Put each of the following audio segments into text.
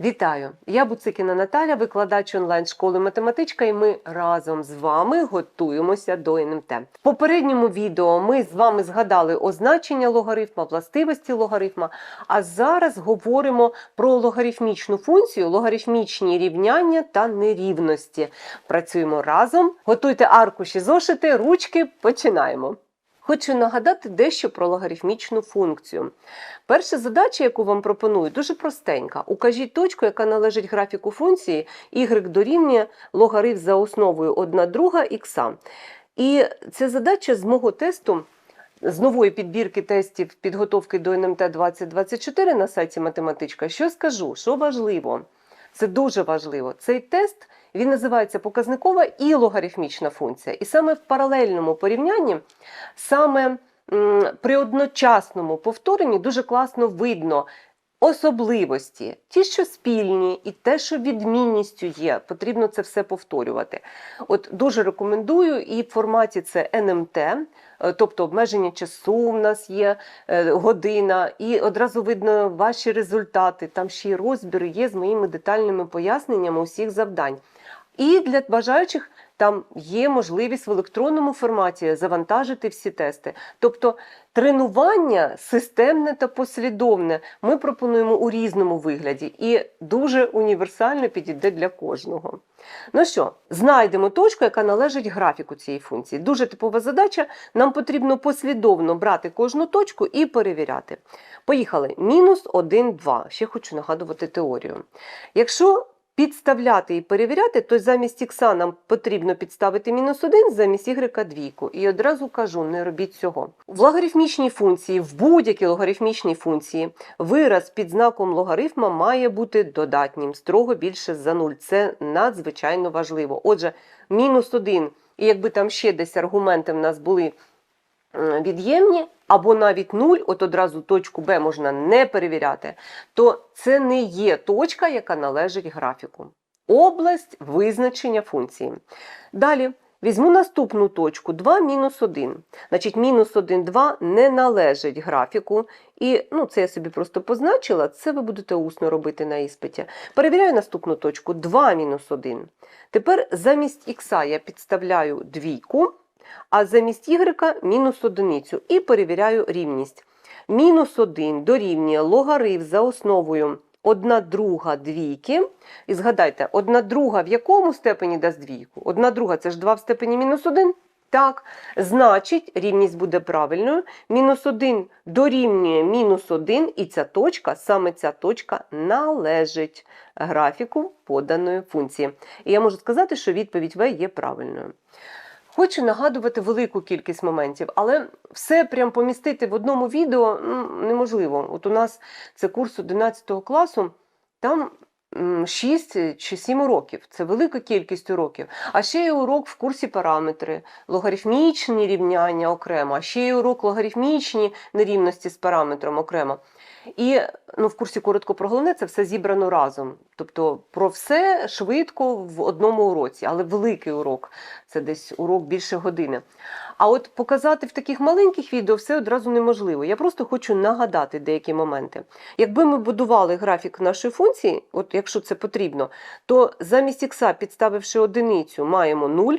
Вітаю! Я Буцикіна Наталя, викладач онлайн-школи математичка, і ми разом з вами готуємося до НМТ. В попередньому відео ми з вами згадали означення логарифма, властивості логарифма. А зараз говоримо про логарифмічну функцію, логарифмічні рівняння та нерівності. Працюємо разом. Готуйте аркуші, зошити, ручки. Починаємо. Хочу нагадати дещо про логарифмічну функцію. Перша задача, яку вам пропоную, дуже простенька. Укажіть точку, яка належить графіку функції y дорівнює логарифм за основою 1 друга х. І це задача з мого тесту. З нової підбірки тестів підготовки до НМТ 2024 на сайті Математичка. Що скажу? Що важливо? Це дуже важливо. Цей тест він називається показникова і логарифмічна функція. І саме в паралельному порівнянні, саме при одночасному повторенні дуже класно видно особливості, ті, що спільні, і те, що відмінністю є. Потрібно це все повторювати. От дуже рекомендую, і в форматі це НМТ. е, Тобто обмеження часу в нас є е, година, і одразу видно ваші результати. Там ще й розбір є з моїми детальними поясненнями усіх завдань. І для бажаючих там є можливість в електронному форматі завантажити всі тести. Тобто тренування системне та послідовне ми пропонуємо у різному вигляді і дуже універсально підійде для кожного. Ну що, знайдемо точку, яка належить графіку цієї функції. Дуже типова задача. Нам потрібно послідовно брати кожну точку і перевіряти. Поїхали. Мінус 1, 2. Ще хочу нагадувати теорію. Якщо підставляти і перевіряти, то замість х нам потрібно підставити мінус 1, замість y двійку. І одразу кажу, не робіть цього. В логарифмічній функції, в будь-якій логарифмічній функції, вираз під знаком логарифма має бути додатнім, строго більше за 0. Це надзвичайно важливо. Отже, мінус 1, і якби там ще десь аргументи в нас були від'ємні, або навіть 0, от одразу точку Б можна не перевіряти, то це не є точка, яка належить графіку. Область визначення функції. Далі візьму наступну точку 2 мінус 1. Значить, мінус 1, 2 не належить графіку. І ну, це я собі просто позначила, це ви будете усно робити на іспиті. Перевіряю наступну точку 2 мінус 1. Тепер замість х я підставляю двійку, а замість y мінус одиницю і перевіряю рівність. Мінус 1 дорівнює логарифм за основою 1 друга двійки. І згадайте, 1 друга в якому степені дасть двійку? 1 друга це ж 2 в степені мінус 1? Так, значить, рівність буде правильною. Мінус 1 дорівнює мінус 1, і ця точка, саме ця точка належить графіку поданої функції. І я можу сказати, що відповідь В є правильною. Хочу нагадувати велику кількість моментів, але все прям помістити в одному відео ну, неможливо. От у нас це курс 11 класу, там 6 чи 7 уроків. Це велика кількість уроків. А ще є урок в курсі параметри, логарифмічні рівняння окремо, а ще є урок логарифмічні нерівності з параметром окремо. І ну, в курсі коротко про головне це все зібрано разом. Тобто про все швидко в одному уроці, але великий урок це десь урок більше години. А от показати в таких маленьких відео все одразу неможливо. Я просто хочу нагадати деякі моменти. Якби ми будували графік нашої функції, от якщо це потрібно, то замість ікса, підставивши одиницю, маємо 0.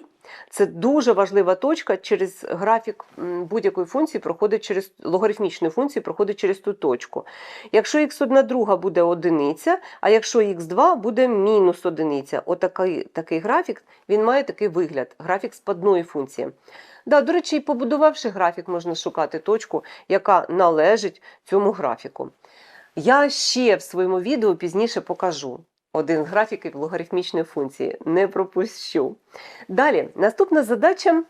Це дуже важлива точка через графік будь-якої функції проходить через логарифмічної функції проходить через ту точку. Якщо х1 друга буде одиниця, а якщо х2 буде мінус одиниця. Отакий такий графік він має такий вигляд, графік спадної функції. Да, до речі, і побудувавши графік, можна шукати точку, яка належить цьому графіку. Я ще в своєму відео пізніше покажу один з графіків логарифмічної функції. Не пропущу. Далі, наступна задача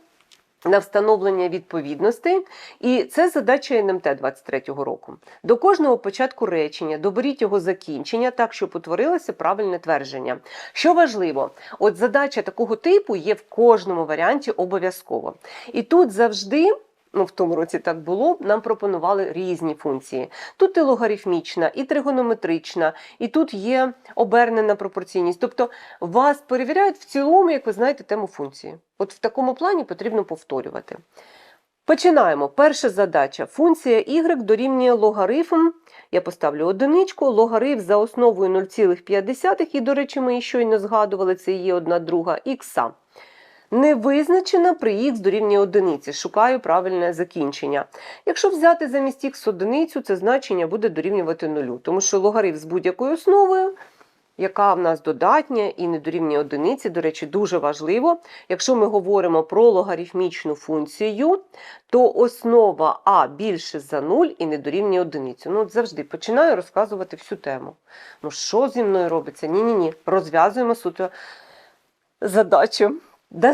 на встановлення відповідностей, і це задача НМТ 23-го року. До кожного початку речення доберіть його закінчення так, щоб утворилося правильне твердження. Що важливо, от задача такого типу є в кожному варіанті обов'язково. І тут завжди. Ну, в тому році так було, нам пропонували різні функції. Тут і логарифмічна, і тригонометрична, і тут є обернена пропорційність. Тобто вас перевіряють в цілому, як ви знаєте, тему функції. От в такому плані потрібно повторювати. Починаємо. Перша задача. Функція y дорівнює логарифм. Я поставлю одиничку, логарифм за основою 0,5, і, до речі, ми її щойно згадували, це є одна друга х. Не визначена при х дорівнює одиниці. Шукаю правильне закінчення. Якщо взяти замість х одиницю, це значення буде дорівнювати нулю, тому що логарифм з будь-якою основою яка в нас додатня і не дорівнює одиниці. До речі, дуже важливо. Якщо ми говоримо про логарифмічну функцію, то основа А більше за 0 і не дорівнює одиницю. Ну, от завжди починаю розказувати всю тему. Ну, що зі мною робиться? Ні-ні ні. Розв'язуємо суто задачу.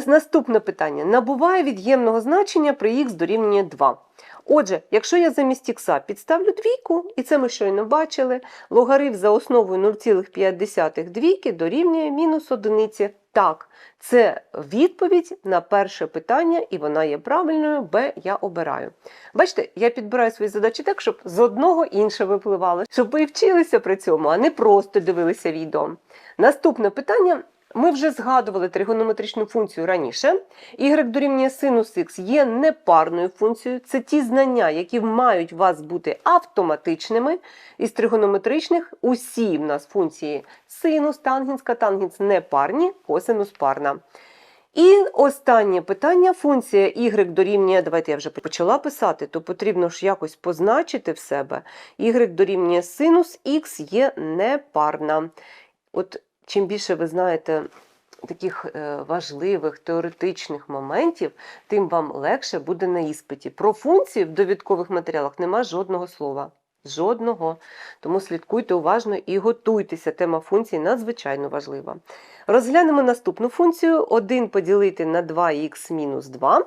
Наступне питання. Набуває від'ємного значення при х дорівнює 2. Отже, якщо я замість х підставлю двійку, і це ми щойно бачили, логарифм за основою 0,5 двійки дорівнює мінус одиниці. Так, це відповідь на перше питання, і вона є правильною, Б я обираю. Бачите, я підбираю свої задачі так, щоб з одного інше випливало, щоб ви вчилися при цьому, а не просто дивилися відео. Наступне питання. Ми вже згадували тригонометричну функцію раніше. Y дорівнює синус х є непарною функцією. Це ті знання, які мають у вас бути автоматичними. Із тригонометричних усі в нас функції синус, тангенс, катангенс непарні, косинус парна. І останнє питання. Функція y дорівнює, давайте я вже почала писати, то потрібно ж якось позначити в себе. y дорівнює синус х є непарна. От чим більше ви знаєте таких е, важливих теоретичних моментів, тим вам легше буде на іспиті. Про функції в довідкових матеріалах нема жодного слова. Жодного. Тому слідкуйте уважно і готуйтеся. Тема функцій надзвичайно важлива. Розглянемо наступну функцію: 1 поділити на 2х мінус 2.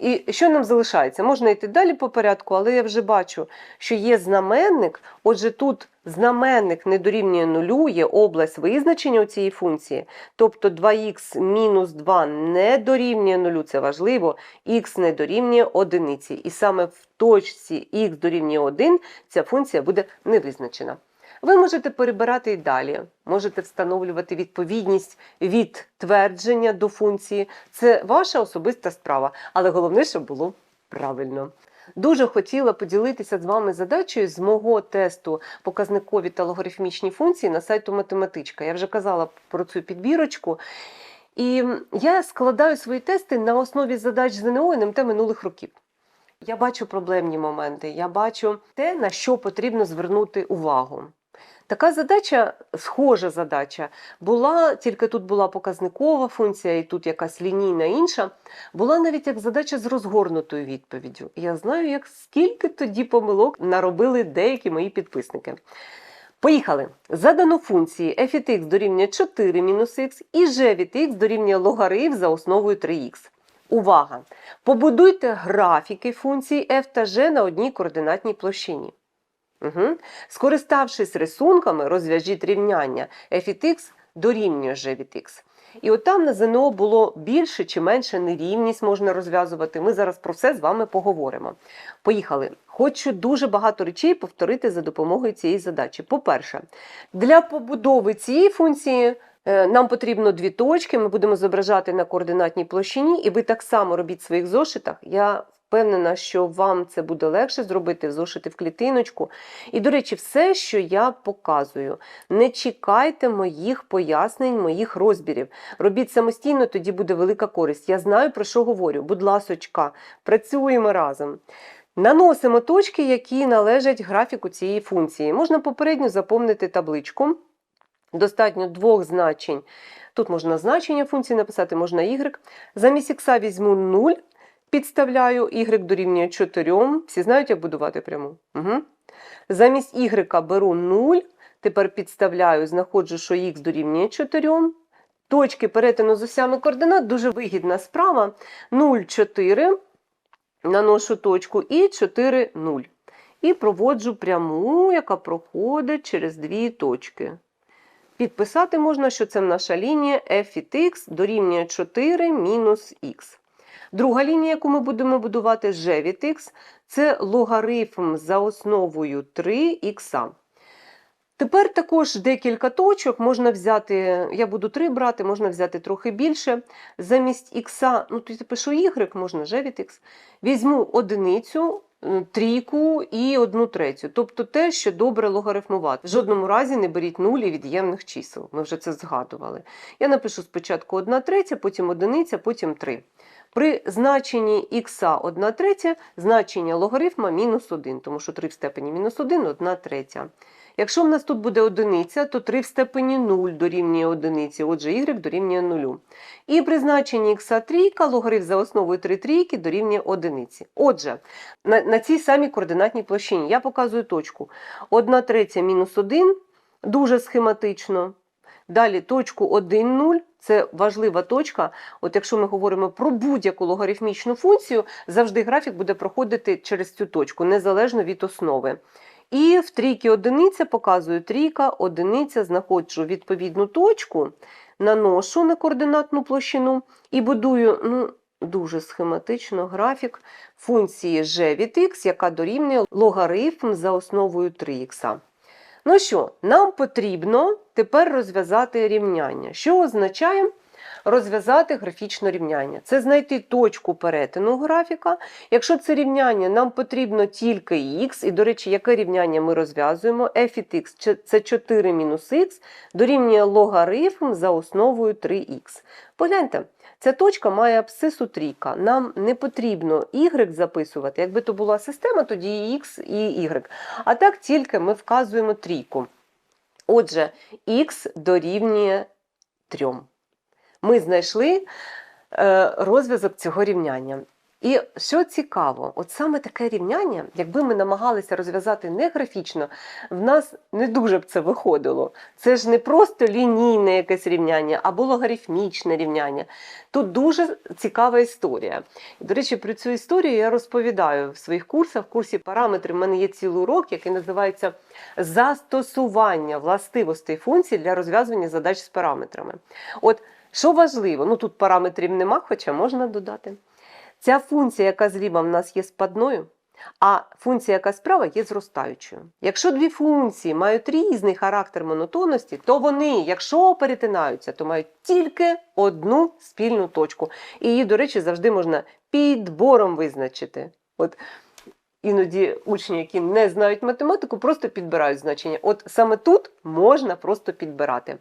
І що нам залишається? Можна йти далі по порядку, але я вже бачу, що є знаменник. Отже, тут знаменник не дорівнює нулю, є область визначення у цієї функції. Тобто 2х мінус 2 не дорівнює нулю, це важливо, х не дорівнює одиниці. І саме в точці х дорівнює 1 ця функція буде не визначена. Ви можете перебирати і далі, можете встановлювати відповідність від твердження до функції. Це ваша особиста справа, але головне, щоб було правильно. Дуже хотіла поділитися з вами задачею з мого тесту показникові та логарифмічні функції на сайту Математичка. Я вже казала про цю підбірочку. І я складаю свої тести на основі задач ЗНО і НМТ минулих років. Я бачу проблемні моменти, я бачу те, на що потрібно звернути увагу. Така задача, схожа задача, була, тільки тут була показникова функція, і тут якась лінійна інша, була навіть як задача з розгорнутою відповіддю. Я знаю, як скільки тоді помилок наробили деякі мої підписники. Поїхали. Задано функції f від x дорівнює 4 мінус х і g від x дорівнює логарифм за основою 3х. Увага! Побудуйте графіки функцій f та g на одній координатній площині. Угу. Скориставшись рисунками, розв'яжіть рівняння f від x дорівнює g від x. І от там на ЗНО було більше чи менше нерівність можна розв'язувати. Ми зараз про все з вами поговоримо. Поїхали. Хочу дуже багато речей повторити за допомогою цієї задачі. По-перше, для побудови цієї функції е, нам потрібно дві точки, ми будемо зображати на координатній площині, і ви так само робіть в своїх зошитах. Я впевнена, що вам це буде легше зробити, зошити в клітиночку. І, до речі, все, що я показую, не чекайте моїх пояснень, моїх розбірів. Робіть самостійно, тоді буде велика користь. Я знаю, про що говорю. Будь ласочка, працюємо разом. Наносимо точки, які належать графіку цієї функції. Можна попередньо заповнити табличку. Достатньо двох значень. Тут можна значення функції написати, можна y. Замість х візьму 0, підставляю y дорівнює 4. Всі знають, як будувати пряму? Угу. Замість y беру 0, тепер підставляю, знаходжу, що х дорівнює 4. Точки перетину з осями координат дуже вигідна справа. 0, 4, наношу точку і 4, 0. І проводжу пряму, яка проходить через дві точки. Підписати можна, що це наша лінія f від x дорівнює 4 мінус х. Друга лінія, яку ми будемо будувати, g від x, це логарифм за основою 3х. Тепер також декілька точок можна взяти, я буду три брати, можна взяти трохи більше. Замість х, ну тут пишу y, можна вже від візьму одиницю, трійку і одну третю. Тобто те, що добре логарифмувати. В жодному разі не беріть нулі від'ємних чисел. Ми вже це згадували. Я напишу спочатку 1 третя, потім одиниця, потім 3. При значенні х 1 третя значення логарифма мінус 1, тому що 3 в степені мінус 1 – 1 третя. Якщо в нас тут буде одиниця, то 3 в степені 0 дорівнює одиниці, отже y дорівнює 0. І при значенні х трійка логарифм за основою 3 трійки дорівнює одиниці. Отже, на, на цій самій координатній площині я показую точку 1 третя мінус 1, дуже схематично. Далі точку 1, 0 – це важлива точка. От якщо ми говоримо про будь-яку логарифмічну функцію, завжди графік буде проходити через цю точку, незалежно від основи. І в трійки одиниця показую трійка, одиниця, знаходжу відповідну точку, наношу на координатну площину і будую ну, дуже схематично графік функції g від x, яка дорівнює логарифм за основою 3х. Ну що, нам потрібно тепер розв'язати рівняння. Що означає розв'язати графічне рівняння? Це знайти точку перетину графіка. Якщо це рівняння, нам потрібно тільки х, і, до речі, яке рівняння ми розв'язуємо? f від x – це 4 мінус х, дорівнює логарифм за основою 3х. Погляньте, ця точка має абсцису трійка. Нам не потрібно y записувати. Якби то була система, тоді і x, і y. А так тільки ми вказуємо трійку. Отже, х дорівнює 3. Ми знайшли е, розв'язок цього рівняння. І що цікаво, от саме таке рівняння, якби ми намагалися розв'язати не графічно, в нас не дуже б це виходило. Це ж не просто лінійне якесь рівняння або логарифмічне рівняння. Тут дуже цікава історія. До речі, про цю історію я розповідаю в своїх курсах. В курсі параметри в мене є цілий урок, який називається Застосування властивостей функцій для розв'язування задач з параметрами. От що важливо, ну тут параметрів нема, хоча можна додати. Ця функція, яка зліва в нас є спадною, а функція, яка справа, є зростаючою. Якщо дві функції мають різний характер монотонності, то вони, якщо перетинаються, то мають тільки одну спільну точку. І її, до речі, завжди можна підбором визначити. От Іноді учні, які не знають математику, просто підбирають значення. От саме тут можна просто підбирати.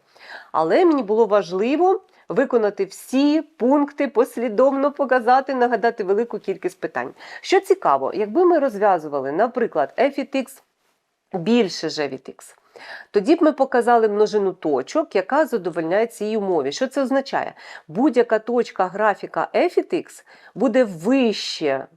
Але мені було важливо виконати всі пункти, послідовно показати, нагадати велику кількість питань. Що цікаво, якби ми розв'язували, наприклад, f x більше g від x, тоді б ми показали множину точок, яка задовольняє цій умові. Що це означає? Будь-яка точка графіка f від x буде вище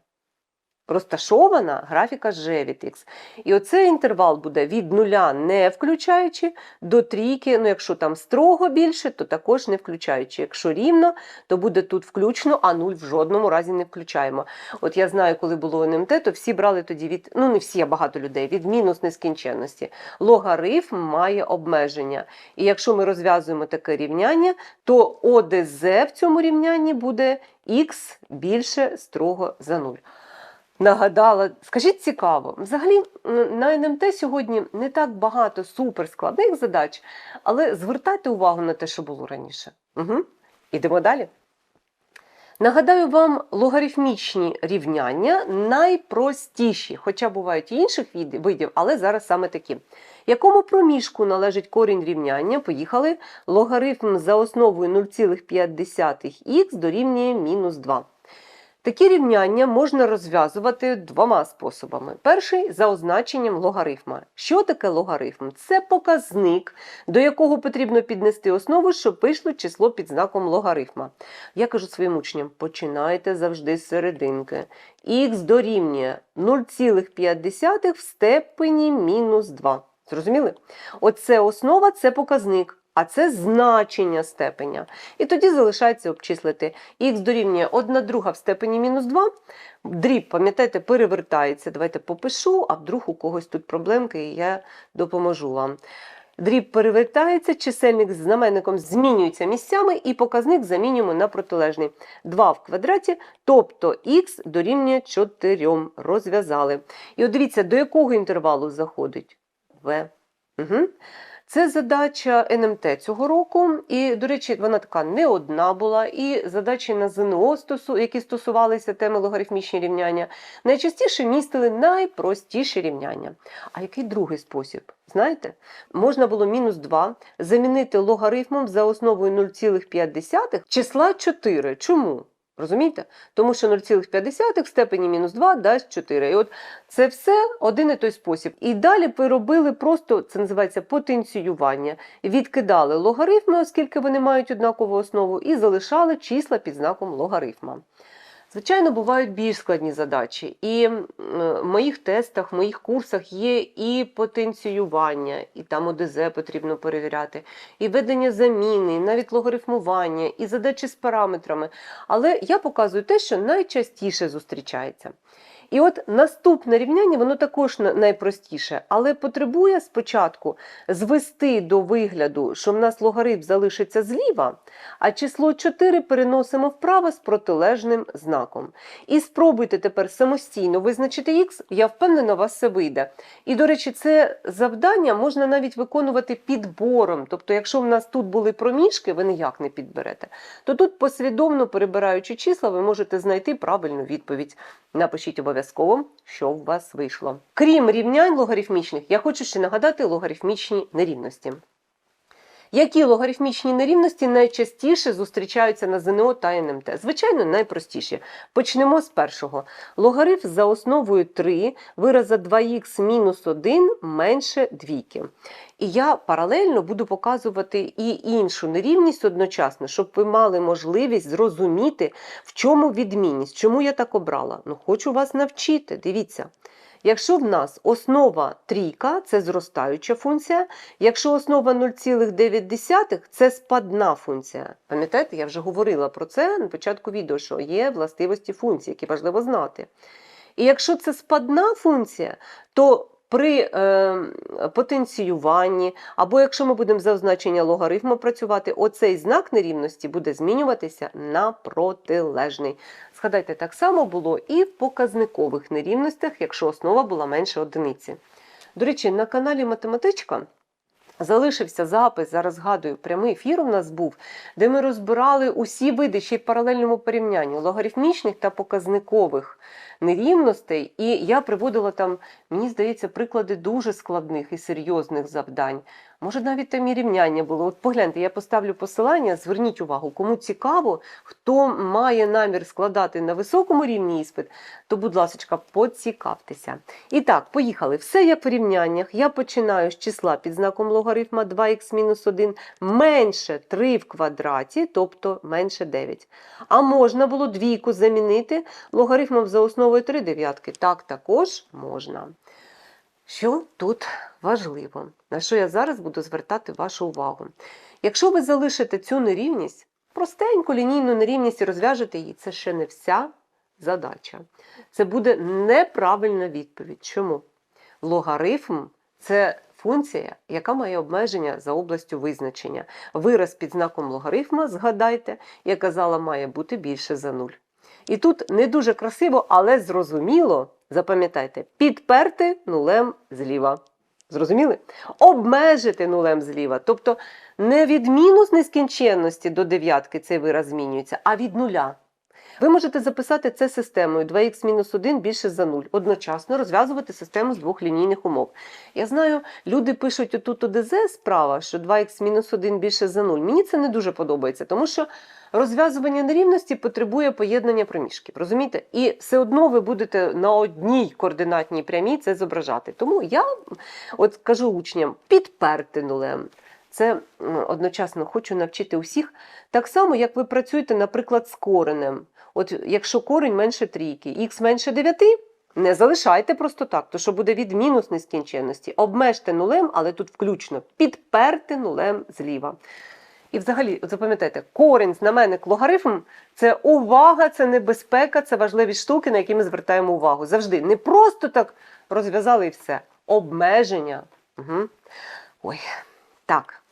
розташована графіка x. І оцей інтервал буде від нуля не включаючи до трійки. Ну, якщо там строго більше, то також не включаючи. Якщо рівно, то буде тут включно, а нуль в жодному разі не включаємо. От я знаю, коли було НМТ, то всі брали тоді від, ну не всі, а багато людей, від мінус нескінченності. Логарифм має обмеження. І якщо ми розв'язуємо таке рівняння, то ОДЗ в цьому рівнянні буде х більше строго за 0 нагадала. Скажіть цікаво, взагалі на НМТ сьогодні не так багато суперскладних задач, але звертайте увагу на те, що було раніше. Угу. Ідемо далі. Нагадаю вам логарифмічні рівняння найпростіші, хоча бувають і інших видів, але зараз саме такі. Якому проміжку належить корінь рівняння? Поїхали. Логарифм за основою 0,5х дорівнює мінус 2. Такі рівняння можна розв'язувати двома способами. Перший за означенням логарифма. Що таке логарифм? Це показник, до якого потрібно піднести основу, щоб вийшло число під знаком логарифма. Я кажу своїм учням: починайте завжди з серединки. Х дорівнює 0,5 в степені мінус 2. Зрозуміли? Оце основа це показник. А це значення степеня. І тоді залишається обчислити. Х дорівнює 1 друга в степені мінус 2. Дріб, пам'ятаєте, перевертається. Давайте попишу, а вдруг у когось тут проблемки, і я допоможу вам. Дріб перевертається, чисельник з знаменником змінюється місцями, і показник замінюємо на протилежний. 2 в квадраті, тобто х дорівнює 4. Розв'язали. І от дивіться, до якого інтервалу заходить? В. Угу. Це задача НМТ цього року, і, до речі, вона така не одна була. І задачі на ЗНО, стосу- які стосувалися теми логарифмічні рівняння, найчастіше містили найпростіші рівняння. А який другий спосіб? Знаєте, можна було мінус 2 замінити логарифмом за основою 0,5 числа 4. Чому? Розумієте? Тому що 0,5 в степені мінус 2 дасть 4. І от це все один і той спосіб. І далі ви робили просто, це називається потенціювання. Відкидали логарифми, оскільки вони мають однакову основу, і залишали числа під знаком логарифма. Звичайно, бувають більш складні задачі. І в моїх тестах, в моїх курсах є і потенціювання, і там ОДЗ потрібно перевіряти, і ведення заміни, і навіть логарифмування, і задачі з параметрами. Але я показую те, що найчастіше зустрічається. І от наступне рівняння, воно також найпростіше, але потребує спочатку звести до вигляду, що в нас логарифм залишиться зліва, а число 4 переносимо вправо з протилежним знаком. І спробуйте тепер самостійно визначити х, я впевнена, у вас все вийде. І, до речі, це завдання можна навіть виконувати підбором. Тобто, якщо в нас тут були проміжки, ви ніяк не підберете, то тут послідовно перебираючи числа, ви можете знайти правильну відповідь. Напишіть обов'язково, що у вас вийшло. Крім рівнянь логарифмічних, я хочу ще нагадати логарифмічні нерівності. Які логарифмічні нерівності найчастіше зустрічаються на ЗНО та НМТ? Звичайно, найпростіші. Почнемо з першого. Логарифм за основою 3 вираза 2х мінус 1 менше двійки. І я паралельно буду показувати і іншу нерівність одночасно, щоб ви мали можливість зрозуміти, в чому відмінність, чому я так обрала. Ну, хочу вас навчити. Дивіться. Якщо в нас основа трійка, це зростаюча функція, якщо основа 0,9 це спадна функція. Пам'ятаєте, я вже говорила про це на початку відео, що є властивості функції, які важливо знати. І якщо це спадна функція, то при е, потенціюванні, або якщо ми будемо за означення логарифму працювати, оцей знак нерівності буде змінюватися на протилежний. Згадайте, так само було і в показникових нерівностях, якщо основа була менше одиниці. До речі, на каналі Математичка залишився запис, зараз згадую, прямий ефір у нас був, де ми розбирали усі види ще й в паралельному порівнянні логарифмічних та показникових нерівностей. І я приводила там, мені здається, приклади дуже складних і серйозних завдань. Може, навіть там і рівняння було. От погляньте, я поставлю посилання, зверніть увагу, кому цікаво, хто має намір складати на високому рівні іспит, то, будь ласка, поцікавтеся. І так, поїхали. Все як в рівняннях. Я починаю з числа під знаком логарифма 2х-1 менше 3 в квадраті, тобто менше 9. А можна було двійку замінити логарифмом за основою 3 дев'ятки. Так, також можна. Що тут важливо, на що я зараз буду звертати вашу увагу? Якщо ви залишите цю нерівність, простеньку лінійну нерівність і розв'яжете її, це ще не вся задача. Це буде неправильна відповідь. Чому? Логарифм це функція, яка має обмеження за областю визначення. Вираз під знаком логарифма, згадайте, я казала, має бути більше за нуль. І тут не дуже красиво, але зрозуміло, запам'ятайте, підперти нулем зліва. Зрозуміли? Обмежити нулем зліва. Тобто не від мінус нескінченності до дев'ятки цей вираз змінюється, а від нуля. Ви можете записати це системою 2х-1 більше за 0, одночасно розв'язувати систему з двох лінійних умов. Я знаю, люди пишуть отут ОДЗ справа, що 2х-1 більше за 0. Мені це не дуже подобається, тому що розв'язування нерівності потребує поєднання проміжків. Розумієте? І все одно ви будете на одній координатній прямій це зображати. Тому я от кажу учням підперти нулем. Це одночасно хочу навчити усіх. Так само, як ви працюєте, наприклад, з коренем. От якщо корень менше трійки, х менше 9, не залишайте просто так, то що буде від мінус нескінченності. Обмежте нулем, але тут включно підперти нулем зліва. І взагалі, запам'ятайте, корінь, знаменник, логарифм це увага, це небезпека, це важливі штуки, на які ми звертаємо увагу. Завжди. Не просто так розв'язали і все. Обмеження. Угу. Ой, так.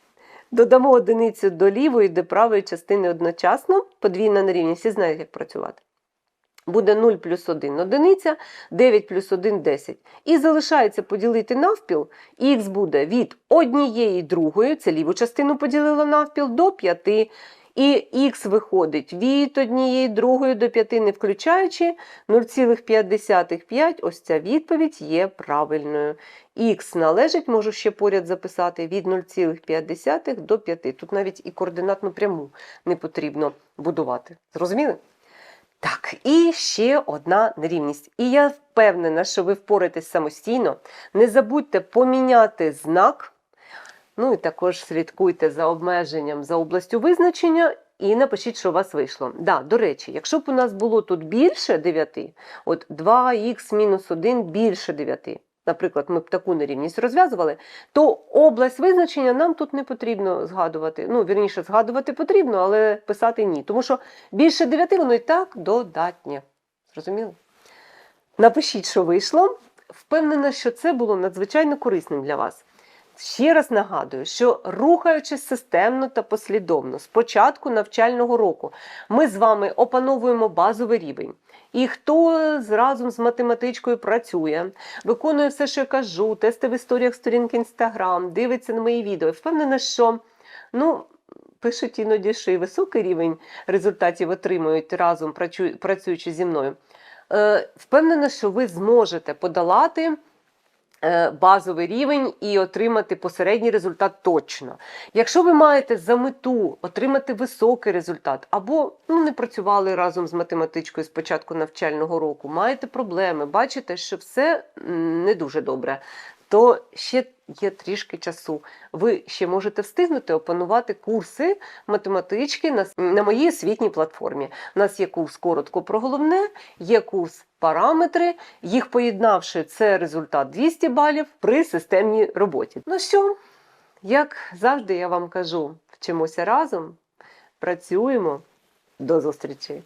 Додамо одиницю до лівої, до правої частини одночасно. Подвійна нерівність. Всі знають, як працювати. Буде 0 плюс 1 одиниця, 9 плюс 1 10. І залишається поділити навпіл. Х буде від однієї другої, це ліву частину поділила навпіл, до 5. І х виходить від однієї другої до 5, не включаючи 0,55. Ось ця відповідь є правильною. Х належить, можу ще поряд записати, від 0,5 до 5. Тут навіть і координатну пряму не потрібно будувати. Зрозуміли? Так, і ще одна нерівність. І я впевнена, що ви впоратесь самостійно. Не забудьте поміняти знак. Ну і також слідкуйте за обмеженням за областю визначення і напишіть, що у вас вийшло. Да, до речі, якщо б у нас було тут більше 9, от 2х мінус 1 більше 9, наприклад, ми б таку нерівність розв'язували, то область визначення нам тут не потрібно згадувати. Ну, вірніше, згадувати потрібно, але писати ні. Тому що більше 9 воно і так додатнє. Зрозуміли? Напишіть, що вийшло. Впевнена, що це було надзвичайно корисним для вас. Ще раз нагадую, що рухаючись системно та послідовно з початку навчального року, ми з вами опановуємо базовий рівень. І хто разом з математичкою працює, виконує все, що я кажу, тести в історіях сторінки Інстаграм, дивиться на мої відео, впевнена, що ну, пишуть іноді, що і високий рівень результатів отримують разом працюючи зі мною. Е, Впевнена, що ви зможете подолати базовий рівень і отримати посередній результат точно. Якщо ви маєте за мету отримати високий результат, або ну, не працювали разом з математичкою з початку навчального року, маєте проблеми, бачите, що все не дуже добре, то ще є трішки часу. Ви ще можете встигнути опанувати курси математички на, на моїй освітній платформі. У нас є курс коротко про головне, є курс параметри. Їх поєднавши, це результат 200 балів при системній роботі. Ну що, як завжди, я вам кажу, вчимося разом, працюємо. До зустрічі!